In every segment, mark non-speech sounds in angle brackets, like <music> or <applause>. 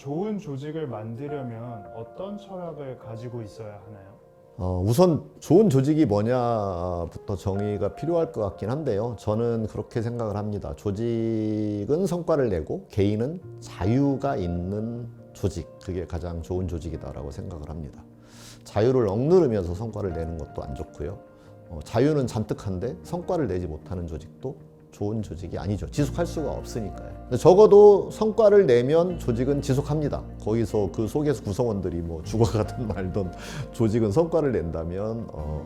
좋은 조직을 만들려면 어떤 철학을 가지고 있어야 하나요? 어, 우선 좋은 조직이 뭐냐부터 정의가 필요할 것 같긴 한데요. 저는 그렇게 생각을 합니다. 조직은 성과를 내고 개인은 자유가 있는 조직. 그게 가장 좋은 조직이다라고 생각을 합니다. 자유를 억누르면서 성과를 내는 것도 안 좋고요. 어, 자유는 잔뜩한데 성과를 내지 못하는 조직도 좋은 조직이 아니죠. 지속할 수가 없으니까요. 적어도 성과를 내면 조직은 지속합니다. 거기서 그 속에서 구성원들이 뭐 죽어가든 말든 조직은 성과를 낸다면 어,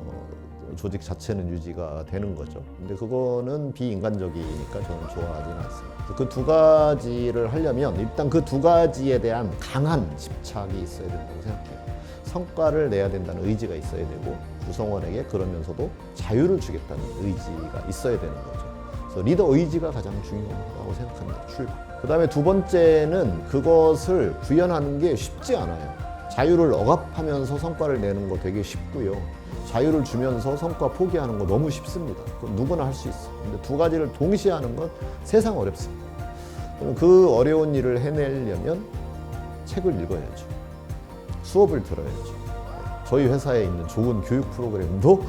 조직 자체는 유지가 되는 거죠. 근데 그거는 비인간적이니까 저는 좋아하지는 않습니다. 그 두 가지를 하려면 일단 그 두 가지에 대한 강한 집착이 있어야 된다고 생각해요. 성과를 내야 된다는 의지가 있어야 되고 구성원에게 그러면서도 자유를 주겠다는 의지가 있어야 되는 거죠. 리더 의지가 가장 중요하다고 생각합니다. 출발. 그 다음에 두 번째는 그것을 구현하는 게 쉽지 않아요. 자유를 억압하면서 성과를 내는 거 되게 쉽고요. 자유를 주면서 성과 포기하는 거 너무 쉽습니다. 그건 누구나 할 수 있어요. 근데 두 가지를 동시에 하는 건 세상 어렵습니다. 그럼 그 어려운 일을 해내려면 책을 읽어야죠. 수업을 들어야죠. 저희 회사에 있는 좋은 교육 프로그램도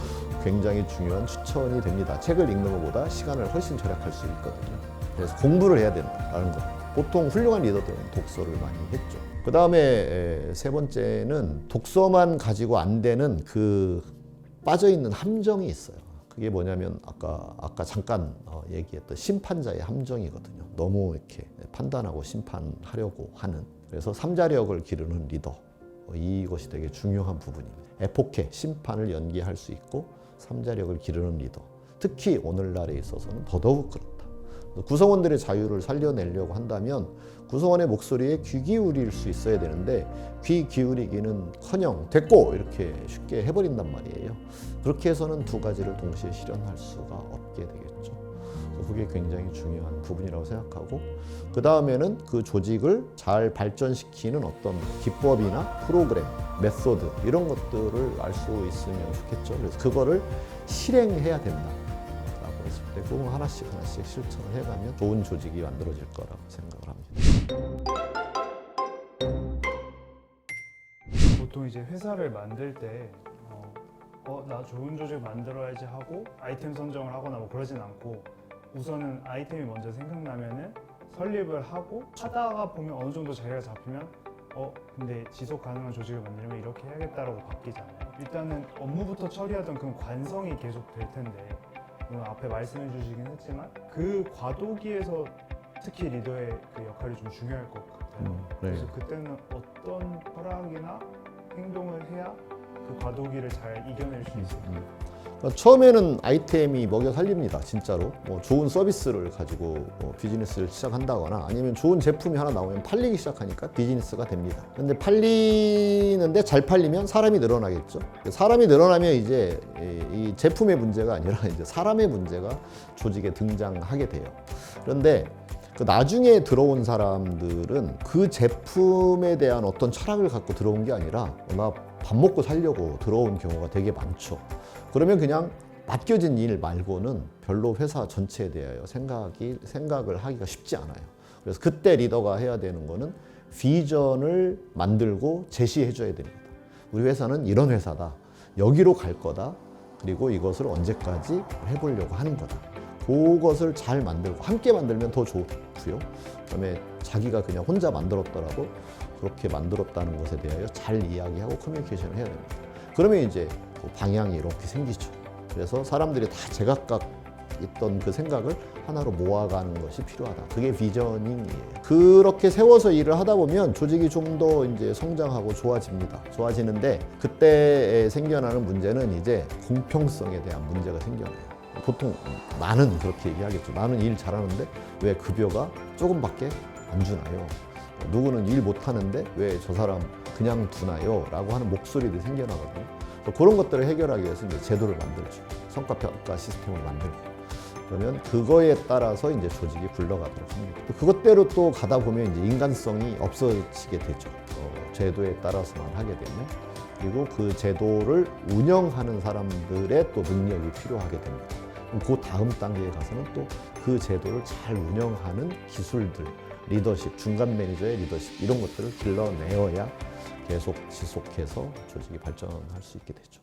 굉장히 중요한 추천이 됩니다. 책을 읽는 것보다 시간을 훨씬 절약할 수 있거든요. 그래서 공부를 해야 된다라는 거. 보통 훌륭한 리더들은 독서를 많이 했죠. 그 다음에 세 번째는 독서만 가지고 안 되는 그 빠져 있는 함정이 있어요. 그게 뭐냐면 아까 아까 잠깐 어, 얘기했던 심판자의 함정이거든요. 너무 이렇게 판단하고 심판하려고 하는 그래서 삼자력을 기르는 리더 어, 이것이 되게 중요한 부분입니다. 에포케 심판을 연기할 수 있고 삼자력을 기르는 리더 특히 오늘날에 있어서는 더더욱 그렇다. 구성원들의 자유를 살려내려고 한다면 구성원의 목소리에 귀 기울일 수 있어야 되는데 귀 기울이기는 커녕 됐고 이렇게 쉽게 해버린단 말이에요. 그렇게 해서는 두 가지를 동시에 실현할 수가 없게 되겠죠. 그게 굉장히 중요한 부분이라고 생각하고 그 다음에는 그 조직을 잘 발전시키는 어떤 기법이나 프로그램, 메소드 이런 것들을 알 수 있으면 좋겠죠. 그래서 그거를 실행해야 된다. 라고 했을 때 그거 하나씩 하나씩 실천을 해가면 좋은 조직이 만들어질 거라고 생각을 합니다. 보통 이제 회사를 만들 때 어, 어, 나 좋은 조직 만들어야지 하고 아이템 선정을 하거나 뭐 그러진 않고 우선은 아이템이 먼저 생각나면은 설립을 하고 하다가 보면 어느 정도 자리가 잡히면 어 근데 지속 가능한 조직을 만들면 이렇게 해야겠다라고 바뀌잖아요. 일단은 업무부터 처리하던 그 관성이 계속 될 텐데 오늘 앞에 말씀해 주시긴 했지만 그 과도기에서 특히 리더의 그 역할이 좀 중요할 것 같아요. 음, 네. 그래서 그때는 어떤 허락이나 그 과도기를 잘 이겨낼 수 있을까요? 그러니까 처음에는 아이템이 먹여 살립니다. 진짜로 뭐 좋은 서비스를 가지고 뭐 비즈니스를 시작한다거나 아니면 좋은 제품이 하나 나오면 팔리기 시작하니까 비즈니스가 됩니다. 근데 팔리는데 잘 팔리면 사람이 늘어나겠죠. 사람이 늘어나면 이제 이- 이 제품의 문제가 아니라 <laughs> 이제 사람의 문제가 조직에 등장하게 돼요. 그런데 그 나중에 들어온 사람들은 그 제품에 대한 어떤 철학을 갖고 들어온 게 아니라 나 밥 먹고 살려고 들어온 경우가 되게 많죠. 그러면 그냥 맡겨진 일 말고는 별로 회사 전체에 대하여 생각이 생각을 하기가 쉽지 않아요. 그래서 그때 리더가 해야 되는 거는 비전을 만들고 제시해 줘야 됩니다. 우리 회사는 이런 회사다. 여기로 갈 거다. 그리고 이것을 언제까지 해보려고 하는 거다. 그것을 잘 만들고 함께 만들면 더 좋고요. 그다음에 자기가 그냥 혼자 만들었더라도 그렇게 만들었다는 것에 대하여 잘 이야기하고 커뮤니케이션을 해야 됩니다. 그러면 이제 그 방향이 이렇게 생기죠. 그래서 사람들이 다 제각각 있던 그 생각을 하나로 모아가는 것이 필요하다. 그게 비저닝이에요. 그렇게 세워서 일을 하다 보면 조직이 좀 더 이제 성장하고 좋아집니다. 좋아지는데 그때 생겨나는 문제는 이제 공평성에 대한 문제가 생겨나요. 보통 나는 그렇게 얘기하겠죠. 나는 일 잘하는데 왜 급여가 조금밖에 안 주나요? 누구는 일 못하는데 왜 저 사람 그냥 두나요? 라고 하는 목소리들이 생겨나거든요. 그런 것들을 해결하기 위해서 이제 제도를 만들죠. 성과평가 시스템을 만들고. 그러면 그거에 따라서 이제 조직이 굴러가도록 합니다. 그것대로 또 가다 보면 이제 인간성이 없어지게 되죠. 어, 제도에 따라서만 하게 되면. 그리고 그 제도를 운영하는 사람들의 또 능력이 필요하게 됩니다. 그 다음 단계에 가서는 또 그 제도를 잘 운영하는 기술들, 리더십, 중간 매니저의 리더십 이런 것들을 길러내어야 계속 지속해서 조직이 발전할 수 있게 되죠.